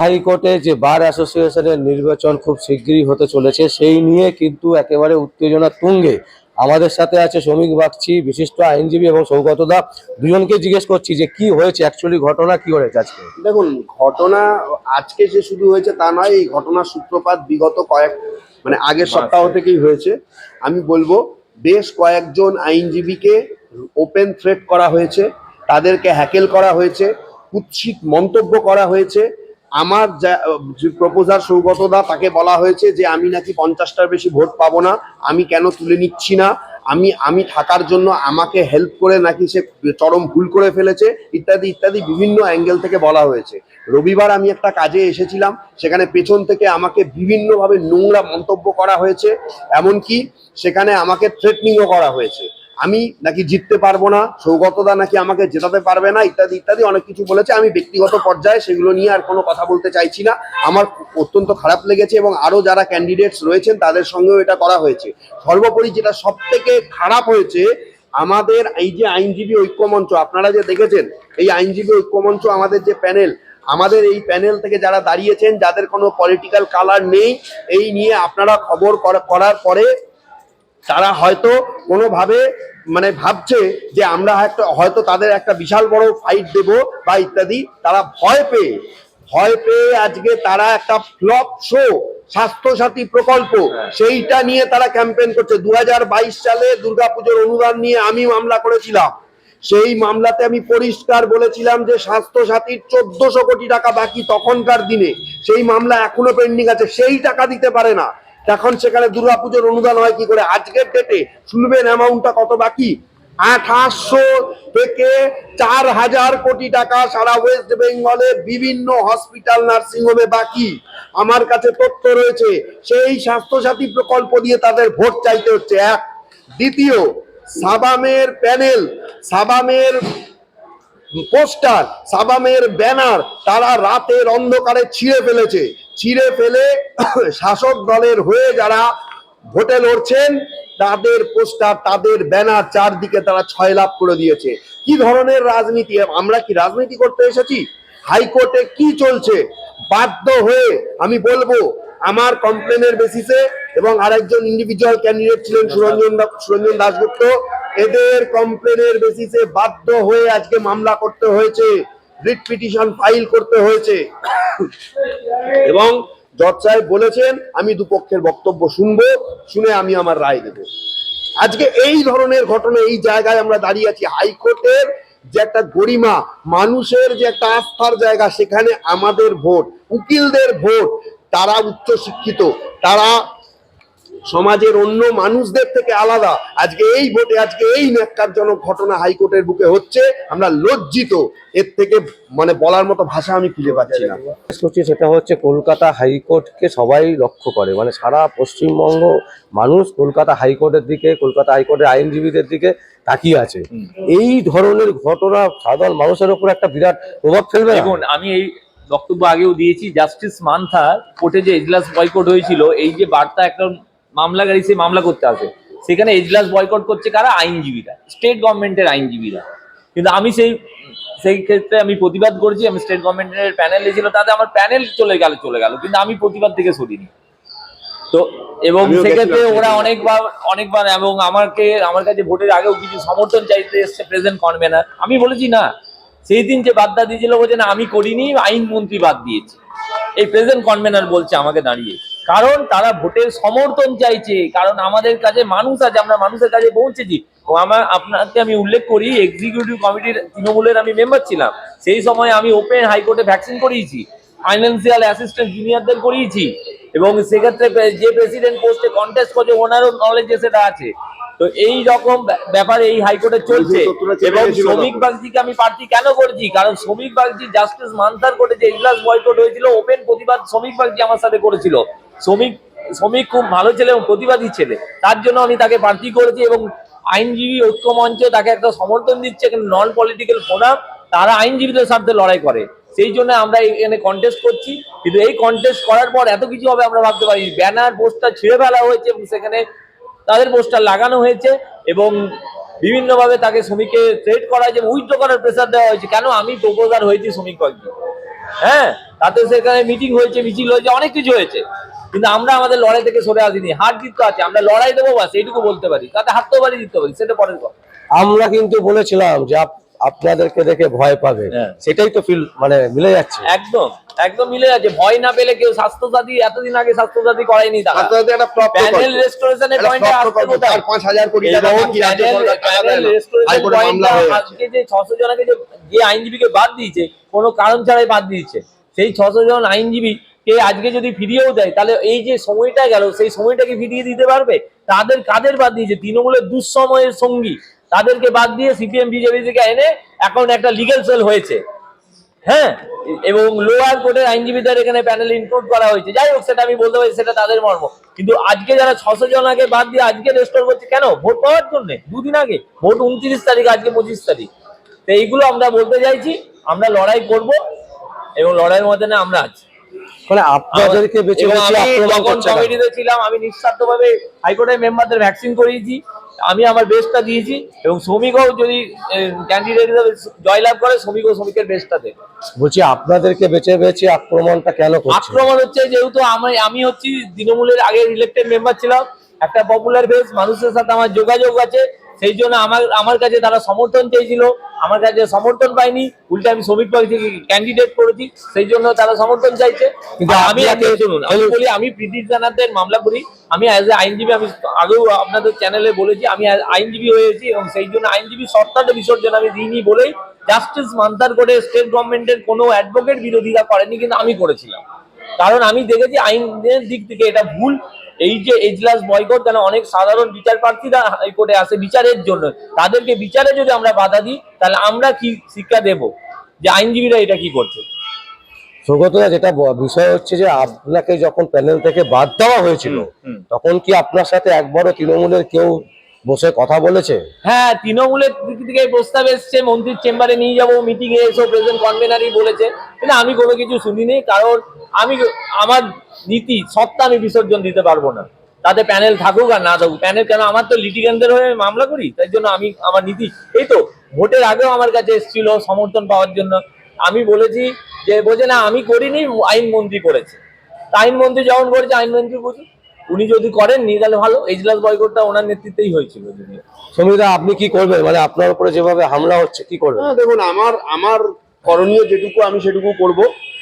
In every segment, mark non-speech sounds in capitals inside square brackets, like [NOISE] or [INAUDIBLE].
হাইকোর্টে যে বার অ্যাসোসিয়েশনের নির্বাচন খুব শীঘ্রই হতে চলেছে সেই নিয়ে কিন্তু একেবারে উত্তেজনা তুঙ্গে। আমাদের সাথে আছে শ্রমিক বাগচি বিশিষ্ট আইনজীবী এবং সৌগত দা। দুজনকে জিজ্ঞেস করছি যে কি হয়েছে অ্যাকচুয়ালি ঘটনা কি হয়েছে আজকে? দেখুন ঘটনা আজকে যে শুরু হয়েছে তা নয় এই ঘটনার সূত্রপাত বিগত কয়েক মানে আগের সপ্তাহ থেকেই হয়েছে। আমি বলব বেশ কয়েকজন আইনজীবীকে ওপেন থ্রেট করা হয়েছে তাদেরকে হ্যাকেল করা হয়েছে কুৎসিত মন্তব্য করা হয়েছে। আমার প্রপোজার সৌগতদা, তাকে বলা হয়েছে যে আমি নাকি পঞ্চাশটার বেশি ভোট পাবো না, আমি কেন তুলে নিচ্ছি না, আমি আমি থাকার জন্য আমাকে হেল্প করে নাকি সে চরম ভুল করে ফেলেছে, ইত্যাদি ইত্যাদি বিভিন্ন অ্যাঙ্গেল থেকে বলা হয়েছে। রবিবার আমি একটা কাজে এসেছিলাম, সেখানে পেছন থেকে আমাকে বিভিন্নভাবে নোংরা মন্তব্য করা হয়েছে, এমনকি সেখানে আমাকে থ্রেটনিংও করা হয়েছে। আমি নাকি জিততে পারব না, সৌগতদা নাকি আমাকে জেতাতে পারবে না, ইত্যাদি ইত্যাদি অনেক কিছু বলেছে। আমি ব্যক্তিগত পর্যায়ে সেগুলো নিয়ে আর কোনো কথা বলতে চাইছি না। আমার অত্যন্ত খারাপ লেগেছে এবং আরও যারা ক্যান্ডিডেটস রয়েছেন তাদের সঙ্গেও এটা করা হয়েছে। সর্বোপরি যেটা সব থেকে খারাপ হয়েছে, আমাদের এই যে আইনজীবী ঐক্যমঞ্চ, আপনারা যে দেখেছেন, এই আইনজীবী ঐক্যমঞ্চ আমাদের যে প্যানেল, আমাদের এই প্যানেল থেকে যারা দাঁড়িয়েছেন, যাদের কোনো পলিটিক্যাল কালার নেই, এই নিয়ে আপনারা খবর করা- করার পরে তারা হয়তো কোনোভাবে মানে ভাবছে যে আমরা একটা হয়তো তাদের একটা বিশাল বড় ফাইট দেব বা ইত্যাদি তারা ভয় পেয়ে ভয় পেয়ে আজকে তারা একটা ফ্লপ শো স্বাস্থ্যসাথী প্রকল্প সেইটা নিয়ে তারা ক্যাম্পেইন করছে। দু হাজার বাইশ সালে দুর্গাপুজোর অনুদান নিয়ে আমি মামলা করেছিলাম। সেই মামলাতে আমি পরিষ্কার বলেছিলাম যে স্বাস্থ্য সাথীর চোদ্দশো কোটি টাকা বাকি তখনকার দিনে। সেই মামলা এখনও পেন্ডিং আছে সেই টাকা দিতে পারে না। এখন সেখানে দুর্গাপুজোর অনুদান হয় কি করে? আজকের ডেটে শুনবেন অ্যামাউন্টটা কত বাকি? আঠাশশো থেকে চার হাজার কোটি টাকা সারা ওয়েস্ট বেঙ্গলে বিভিন্ন হসপিটাল নার্সিংহোমে বাকি। আমার কাছে তথ্য রয়েছে, সেই স্বাস্থ্যসাথী প্রকল্প দিয়ে তাদের ভোট চাইতে হচ্ছে। এক। দ্বিতীয়, সাবামের প্যানেল সাবামের পোস্টার, সাবামের ব্যানার, তারা রাতের অন্ধকারে ছিঁড়ে ফেলেছে। ছিঁড়ে ফেলে [COUGHS] শাসক দলের হয়ে যারা ভোটে লড়ছেন, তাদের পোস্টার, তাদের ব্যানার চারদিকে তারা ছয় লাভ করে দিয়েছে। কি ধরনের রাজনীতি? আমরা কি রাজনীতি করতে এসেছি? হাইকোর্টে কি চলছে? বাধ্য হয়ে আমি বলব, আমার কমপ্লেনের বেসিসে এবং আরেকজন ইন্ডিভিজুয়াল ক্যান্ডিডেট ছিলেন সুরঞ্জন সুরঞ্জন দাশগুপ্ত। এদের কমপ্লেনের বেসিসে বাধ্য হয়ে আজকে মামলা করতে হয়েছে রিট পিটিশন ফাইল করতে হয়েছে। এবং জজ সাহেব বলেছেন, আমি দুপক্ষের বক্তব্য শুনব, শুনে আমি আমার রায় দেবো আজকে এই ধরনের ঘটনা এই জায়গায় আমরা দাঁড়িয়ে আছি হাইকোর্টের যে একটা গরিমা, মানুষের যে একটা আস্থার জায়গা, সেখানে আমাদের ভোট, উকিলদের ভোট, তারা উচ্চ শিক্ষিত তারা সমাজের অন্য মানুষদের থেকে আলাদা। আজকে এই ভোটে আজকে এই ন্যাক্কারজনক ঘটনা হাইকোর্টের বুকে হচ্ছে আমরা লজ্জিত। এর থেকে মানে বলার মতো ভাষা আমি খুঁজে পাচ্ছি না। করছি সেটা হচ্ছে কলকাতা হাইকোর্টকে সবাই লক্ষ্য করে। মানে সারা পশ্চিমবঙ্গ মানুষ কলকাতা হাইকোর্টের দিকে কলকাতা হাইকোর্টের আইনজীবীদের দিকে তাকিয়ে আছে। এই ধরনের ঘটনা সাধারণ মানুষের উপর একটা বিরাট প্রভাব ফেলবে? দেখুন আমি এই বক্তব্য আগেও দিয়েছি জাস্টিস মান্থা কোর্টে যে এজলাস বয়কট হয়েছিল এই যে বার্তা একটা মামলাকারী সে মামলা করতে আসে। সেখানে এজলাস বয়কট করছে কারা? আইনজীবীরা। স্টেট গভর্নমেন্টের আইনজীবীরা। কিন্তু আমি সেই সেই ক্ষেত্রে আমি প্রতিবাদ করেছি আমি স্টেট গভর্নমেন্টের প্যানেলে ছিল তাতে আমার প্যানেল চলে গেল চলে গেল কিন্তু আমি প্রতিবাদ থেকে সরিনি। তো এবং সেক্ষেত্রে ওরা অনেকবার অনেকবার এবং আমাকে আমার কাছে ভোটের আগেও কিছু সমর্থন চাইতে এসছে প্রেজেন্ট কনভেনার আমি বলেছি না সেই দিন যে বার্তা দিয়েছিল বলছে না আমি করিনি আইনমন্ত্রী বাদ দিয়েছে। এই প্রেজেন্ট কনভেনার বলছে আমাকে দাঁড়িয়ে। কারণ তারা ভোটের সমর্থন চাইছে কারণ আমাদের কাছে মানুষ আছে আমরা মানুষের কাছে পৌঁছেছি। ও আমার আপনাকে আমি উল্লেখ করি এক্সিকিউটিভ কমিটির তৃণমূলের আমি মেম্বার ছিলাম। সেই সময় আমি ওপেন হাইকোর্টে ভ্যাকসিন করিয়েছি ফাইন্যান্সিয়াল অ্যাসিস্ট্যান্ট জুনিয়রদের করিয়েছি। এবং সেক্ষেত্রে যে প্রেসিডেন্ট পোস্টে কন্টেস্ট করছে ওনারও নলেজ সেটা আছে। তো এই রকম ব্যা- ব্যাপার এই হাইকোর্টে চলছে। এবং শ্রমিক। বাগজিকে আমি প্রার্থী কেন করছি? কারণ শ্রমিক বাগজি জাস্টিস মান্থার কোর্টে যে ইজলাস বয়কট হয়েছিল ওপেন প্রতিবাদ শ্রমিক বাগজি আমার সাথে করেছিল। শ্রমিক শ্রমিক খুব ভালো ছেলে এবং প্রতিবাদী ছেলে। তার জন্য আমি তাকে প্রার্থী করেছি এবং আইনজীবী ঐক্য মঞ্চ তাকে একটা সমর্থন দিচ্ছে নন পলিটিক্যাল ফোরাম তারা আইনজীবীদের স্বার্থে লড়াই করে। সেই জন্য আমরা এখানে কন্টেস্ট করছি। কিন্তু এই কন্টেস্ট করার পর এত কিছু হবে আমরা ভাবতে পারি ব্যানার, পোস্টার ছিঁড়ে ফেলা হয়েছে এবং সেখানে তাদের পোস্টার লাগানো হয়েছে এবং বিভিন্নভাবে তাকে শ্রমিককে থ্রেট করা হয়েছে উইথড্র করার প্রেসার দেওয়া হয়েছে। কেন? আমি প্রপোজার হয়েছি শ্রমিক কয়েকজন। হ্যাঁ? তাতে সেখানে মিটিং হয়েছে, মিছিল হয়েছে, অনেক কিছু হয়েছে। কিন্তু আমরা আমাদের লড়াই থেকে সরে আসিনি। হার জিত তো আছে আমরা লড়াই দেবো বাস এইটুকু বলতে পারি। তাতে হারতেও পারি জিততে পারি সেটা পরের কথা। আমরা কিন্তু বলেছিলাম যে আপনাদেরকে দেখে ভয় পাবে। হ্যাঁ। সেটাই তো ফিল মানে মিলে যাচ্ছে। একদম একদম মিলে যাচ্ছে। ভয় না পেলে কেউ স্বাস্থ্যসাথী এতদিন আগে স্বাস্থ্যসাথী করায়নি তারা। একটা প্যানেল প্রকল্প। রেস্টোরেশনের একটা পয়েন্টে আসতে কোথায়? চার পাঁচ হাজার কোটি টাকা বাকি রাজ্য সরকার প্যানেল রেস্টোরেশন পয়েন্টটা আজকে যে ছশো জনকে যে যে আইনজীবীকে বাদ দিয়েছে কোনো কারণ ছাড়াই বাদ দিয়েছে। সেই ছশো জন আইনজীবী কে আজকে যদি ফিরিয়েও দেয়, তাহলে এই যে সময়টা গেল, সেই সময়টাকে ফিরিয়ে দিতে পারবে? তাদের কাদের বাদ দিয়েছে তৃণমূলের দুঃসময়ের সঙ্গী, তাদেরকে বাদ দিয়ে সিপিএম, বিজেপি থেকে এনে এখন একটা লিগেল সেল হয়েছে। হ্যাঁ? এবং লোয়ার কোর্টের আইনজীবীদের এখানে প্যানেল ইনক্লুড করা হয়েছে। যাই হোক, সেটা আমি বলতে পারি, সেটা তাদের মর্ম। কিন্তু আজকে যারা ছশো জন আগে বাদ দিয়ে আজকে রেস্টোর করছে, কেন? ভোট পাওয়ার জন্য, দুদিন আগে। ভোট উনত্রিশ তারিখ, আজকে পঁচিশ তারিখ। তো এইগুলো আমরা বলতে চাইছি, আমরা লড়াই করব, এবং লড়াইয়ের মধ্যে আমরা আছি। মানে আপনাদেরকে যখন কমিটিতে ছিলাম আমি নিঃস্বার্থভাবে হাইকোর্টের মেম্বারদের ভ্যাকসিন করিয়েছি। আমি আমার বেস্টটা দিয়েছি এবং শ্রমিকও যদি ক্যান্ডিডেট হিসেবে জয়লাভ করে শ্রমিকও শ্রমিকের বেস্টটা দেবে বলছি আপনাদেরকে বেছে বেছে আক্রমণটা কেন আক্রমণ হচ্ছে যেহেতু আমি আমি হচ্ছি তৃণমূলের আগে ইলেক্টেড মেম্বার ছিলাম। একটা পপুলার বেস মানুষের সাথে আমার যোগাযোগ আছে। সেই জন্য আমার আমার কাছে তারা সমর্থন চেয়েছিল আমার কাছে সমর্থন পাইনি উল্টে আমি শ্রমিক পার্টি থেকে ক্যান্ডিডেট করেছি সেই জন্য তারা সমর্থন চাইছে। কিন্তু আমি শুনুন আমি বলি আমি ব্রিটিশ জানাদের মামলা করি। আমি অ্যাজ এ আইনজীবী আমি আগেও আপনাদের চ্যানেলে বলেছি আমি আইনজীবী হয়েছি এবং সেই জন্য আইনজীবী সত্তাতে বিসর্জন আমি দিইনি বলেই জাস্টিস মান্তার করে স্টেট গভর্নমেন্টের কোনো অ্যাডভোকেট বিরোধিতা করেনি কিন্তু আমি করেছিলাম। কারণ আমি দেখেছি আইনের দিক থেকে এটা ভুল। এই যে এজলাস বয়কট কেন অনেক সাধারণ বিচার প্রার্থীরা হাইকোর্টে আসে বিচারের জন্য। তাদেরকে বিচারে যদি আমরা বাধা দিই তাহলে আমরা কি শিক্ষা দেব? যে আইনজীবীরা এটা কি করছে? সৌগতদা যেটা বিষয় হচ্ছে যে আপনাকে যখন প্যানেল থেকে বাদ দেওয়া হয়েছিল তখন কি আপনার সাথে একবারও তৃণমূলের কেউ বসে কথা বলেছে? হ্যাঁ তৃণমূলের দিক থেকে প্রস্তাব এসছে মন্ত্রীর চেম্বারে নিয়ে যাব মিটিং এ এসো প্রেসিডেন্ট কনভেনারই বলেছে। কিন্তু আমি কোনো কিছু শুনিনি কারণ আমি আমার নীতি সত্তা আমি বিসর্জন দিতে পারব না। তাতে প্যানেল থাকুক আর না থাকুক। প্যানেল কেন? আমার তো লিটিগেন্ডের হয়ে মামলা করি তাই জন্য আমি আমার নীতি। এই তো ভোটের আগেও আমার কাছে এসেছিল সমর্থন পাওয়ার জন্য। আমি বলেছি যে বোঝে না আমি করিনি আইনমন্ত্রী করেছে। তা আইনমন্ত্রী যখন করেছে আইনমন্ত্রী বুঝুন উনি যদি করেন করেননি তাহলে ভালো। এজলাস বয়কটটা ওনার নেতৃত্বেই হয়েছিল সমীরদা আপনি কি করবেন? মানে আপনার উপরে যেভাবে হামলা হচ্ছে কি করবেন? হ্যাঁ দেখুন আমার আমার করণীয় যেটুকু আমি সেটুকু করব।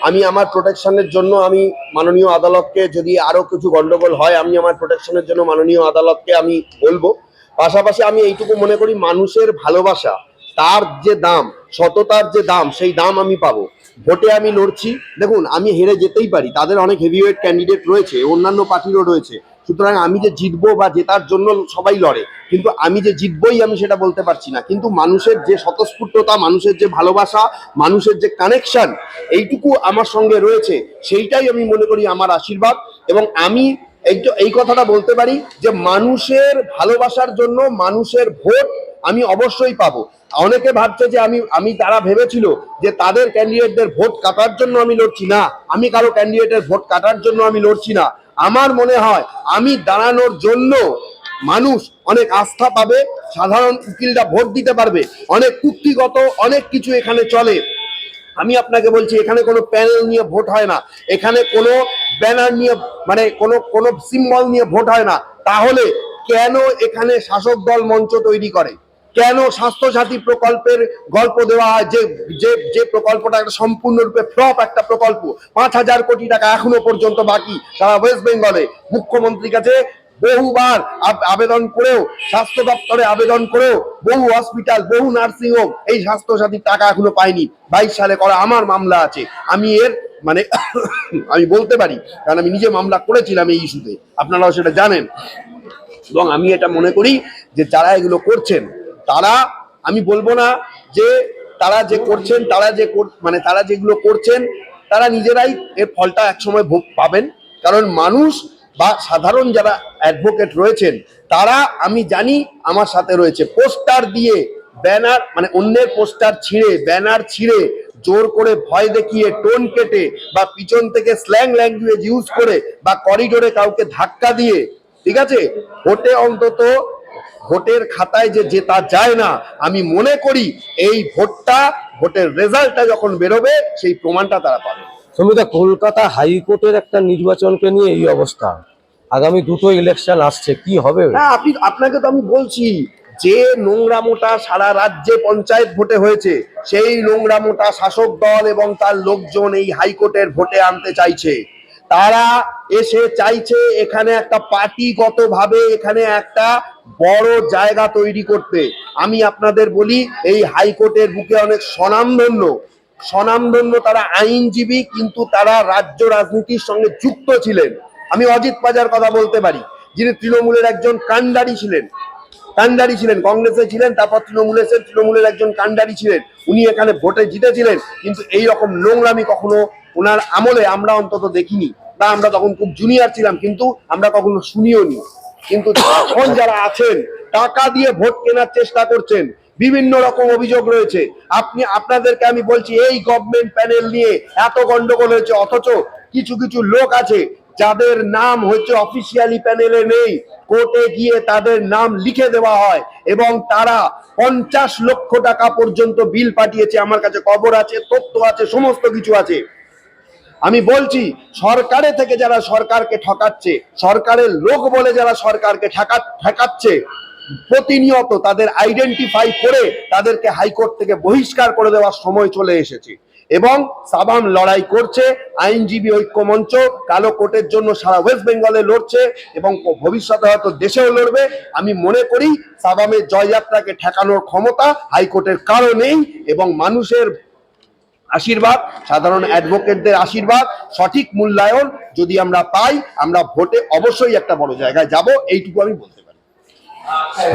আমি আমার প্রোটেকশনের জন্য আমি মাননীয় আদালতকে যদি আরও কিছু গণ্ডগোল হয়, আমি আমার প্রোটেকশনের জন্য মাননীয় আদালতকে আমি বলব। পাশাপাশি আমি এইটুকু মনে করি, মানুষের ভালোবাসা, তার যে দাম, সততার যে দাম, সেই দাম আমি পাবো। ভোটে আমি লড়ছি। দেখুন, আমি হেরে যেতেই পারি। তাদের অনেক হেভিওয়েট ক্যান্ডিডেট রয়েছে, অন্যান্য পার্টিরও রয়েছে। সুতরাং আমি যে জিতবো বা জেতার জন্য সবাই লড়ে, কিন্তু আমি যে জিতবই আমি সেটা বলতে পারছি না। কিন্তু মানুষের যে স্বতঃস্ফূর্ততা, মানুষের যে ভালোবাসা, মানুষের যে কানেকশন এইটুকু আমার সঙ্গে রয়েছে, সেইটাই আমি মনে করি আমার আশীর্বাদ। এবং আমি এই এই কথাটা বলতে পারি যে মানুষের ভালোবাসার জন্য মানুষের ভোট আমি অবশ্যই পাবো। অনেকে ভাবছে যে আমি আমি তারা ভেবেছিল যে তাদের ক্যান্ডিডেটদের ভোট কাটার জন্য আমি লড়ছি না। আমি কারও ক্যান্ডিডেটের ভোট কাটার জন্য আমি লড়ছি না। আমার মনে হয় আমি দাঁড়ানোর জন্য মানুষ অনেক আস্থা পাবে, সাধারণ উকিলরা ভোট দিতে পারবে, অনেক কুক্তিগত অনেক কিছু এখানে চলে। আমি আপনাকে বলছি, এখানে কোনো প্যানেল নিয়ে ভোট হয় না। এখানে কোনো ব্যানার নিয়ে মানে কোনো কোনো সিম্বল নিয়ে ভোট হয় না। তাহলে কেন এখানে শাসক দল মঞ্চ তৈরি করে? কেন স্বাস্থ্যসাথী প্রকল্পের গল্প দেওয়া হয়? যে যে যে প্রকল্পটা একটা সম্পূর্ণরূপে ফ্লপ একটা প্রকল্প, পাঁচ হাজার কোটি টাকা এখনও পর্যন্ত বাকি সারা ওয়েস্ট বেঙ্গলে মুখ্যমন্ত্রীর কাছে বহুবার আবেদন করেও, স্বাস্থ্য দপ্তরে আবেদন করেও বহু হসপিটাল বহু নার্সিং হোম এই স্বাস্থ্যসাথীর টাকা এখনও পায়নি। বাইশ সালে করা আমার মামলা আছে। আমি এর মানে [COUGHS] আমি বলতে পারি, কারণ আমি নিজে মামলা করেছিলাম এই ইস্যুতে। আপনারাও সেটা জানেন। এবং আমি এটা মনে করি যে যারা এগুলো করছেন তারা, আমি বলব না যে তারা যে করছেন, তারা যে মানে তারা যেগুলো করছেন, তারা নিজেরাই এর ফলটা একসময় ভোগ পাবেন। কারণ মানুষ বা সাধারণ যারা অ্যাডভোকেট রয়েছেন, তারা, আমি জানি আমার সাথে রয়েছে, পোস্টার দিয়ে ব্যানার মানে অন্যের পোস্টার ছিঁড়ে, ব্যানার ছিঁড়ে, জোর করে ভয় দেখিয়ে, টোন কেটে বা পিছন থেকে স্ল্যাং ল্যাঙ্গুয়েজ ইউজ করে বা করিডোরে কাউকে ধাক্কা দিয়ে, ঠিক আছে? ভোটে অন্তত ভোটের খাতায় যে জেতা যায় না আমি মনে করি এই ভোটটা ভোটের রেজাল্টটা যখন বেরোবে সেই প্রমাণটা তারা পাবে। সমিতা কলকাতা হাইকোর্টের একটা নির্বাচনকে নিয়ে এই অবস্থা। আগামী দুটো ইলেকশন আসছে কি হবে? হ্যাঁ আপনি আপনাকে তো আমি বলছি যে নোংরামোটা সারা রাজ্যে পঞ্চায়েত ভোটে হয়েছে সেই নোংরামোটা শাসক দল এবং তার লোকজন এই হাইকোর্টের ভোটে আনতে চাইছে। তারা এসে চাইছে এখানে একটা পার্টিগত ভাবে এখানে একটা বড় জায়গা তৈরি করতে। আমি আপনাদের বলি, এই হাইকোর্টের বুকে অনেক স্বনামধন্য। স্বনামধন্য তারা আইনজীবী, কিন্তু তারা রাজ্য রাজনীতির সঙ্গে যুক্ত ছিলেন। আমি অজিত পাজার কথা বলতে পারি, যিনি তৃণমূলের একজন কান্ডারি ছিলেন। কান্ডারি ছিলেন, কংগ্রেসে ছিলেন, তারপর তৃণমূলে এসে তৃণমূলের একজন কান্ডারি ছিলেন। উনি এখানে ভোটে জিতেছিলেন, কিন্তু এই রকম নোংরামি কখনো ওনার আমলে আমরা অন্তত দেখিনি। বা আমরা তখন খুব জুনিয়র ছিলাম, কিন্তু আমরা কখনো শুনিও নি কিন্তু এখন যারা আছেন, টাকা দিয়ে ভোট কেনার চেষ্টা করছেন, বিভিন্ন রকম অভিযোগ রয়েছে। আপনি, আপনাদেরকে আমি বলছি, এই গভর্নমেন্ট প্যানেল নিয়ে এত গন্ডগোল হয়েছে, অথচ কিছু কিছু লোক আছে যাদের নাম হচ্ছে অফিসিয়ালি প্যানেলে নেই। কোর্টে গিয়ে তাদের নাম লিখে দেওয়া হয় এবং তারা পঞ্চাশ লক্ষ টাকা পর্যন্ত বিল পাঠিয়েছে। আমার কাছে খবর আছে, তথ্য আছে, সমস্ত কিছু আছে। আমি বলছি, সরকারে থেকে যারা সরকারকে ঠকাচ্ছে, সরকারের লোক বলে যারা সরকারকে ঠেকা ঠেকাচ্ছে, প্রতিনিয়ত তাদের আইডেন্টিফাই করে তাদেরকে হাইকোর্ট থেকে বহিষ্কার করে দেওয়ার সময় চলে এসেছে। এবং সাবাম লড়াই করছে, আইনজীবী ঐক্য মঞ্চ, কালো কোর্টের জন্য সারা ওয়েস্ট বেঙ্গলে লড়ছে এবং ভবিষ্যতে হয়তো দেশেও লড়বে। আমি মনে করি সাবামের জয়যাত্রাকে ঠেকানোর ক্ষমতা হাইকোর্টের কারও নেই এবং মানুষের আশীর্বাদ, সাধারণ অ্যাডভোকেটদের আশীর্বাদ, সঠিক মূল্যায়ন যদি আমরা পাই, আমরা ভোটে অবশ্যই একটা বড় জায়গায় যাব, এইটুকু আমি বলতে পারি।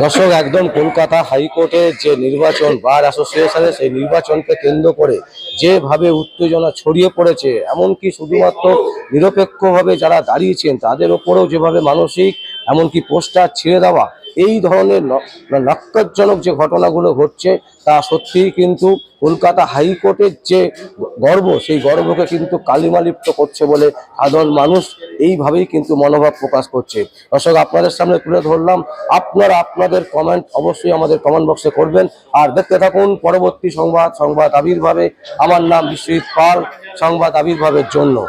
দর্শক, একদম কলকাতা হাইকোর্টের যে নির্বাচন, বার অ্যাসোসিয়েশনের সেই নির্বাচনকে কেন্দ্র করে যেভাবে উত্তেজনা ছড়িয়ে পড়েছে, এমনকি শুধুমাত্র নিরপেক্ষভাবে যারা দাঁড়িয়েছেন, তাদের ওপরেও যেভাবে মানসিক, এমনকি পোস্টার ছিঁড়ে দেওয়া এই ধরনের ন- নক্কারজনক যে ঘটনাগুলো ঘটছে, তা সত্যিই কিন্তু কলকাতা হাইকোর্টের যে গর্ব, সেই গর্বকে কিন্তু কালিমালিপ্ত করছে বলে সাধারণ মানুষ এইভাবেই কিন্তু মনোভাব প্রকাশ করছে। দর্শক, আপনাদের সামনে তুলে ধরলাম, আপনারা আপনাদের কমেন্ট অবশ্যই আমাদের কমেন্ট বক্সে করবেন। আর দেখতে থাকুন পরবর্তী সংবাদ সংবাদ আবির্ভাবে। আমার নাম বিশ্বজিৎ পাল, সংবাদ আবির্ভাবের জন্য।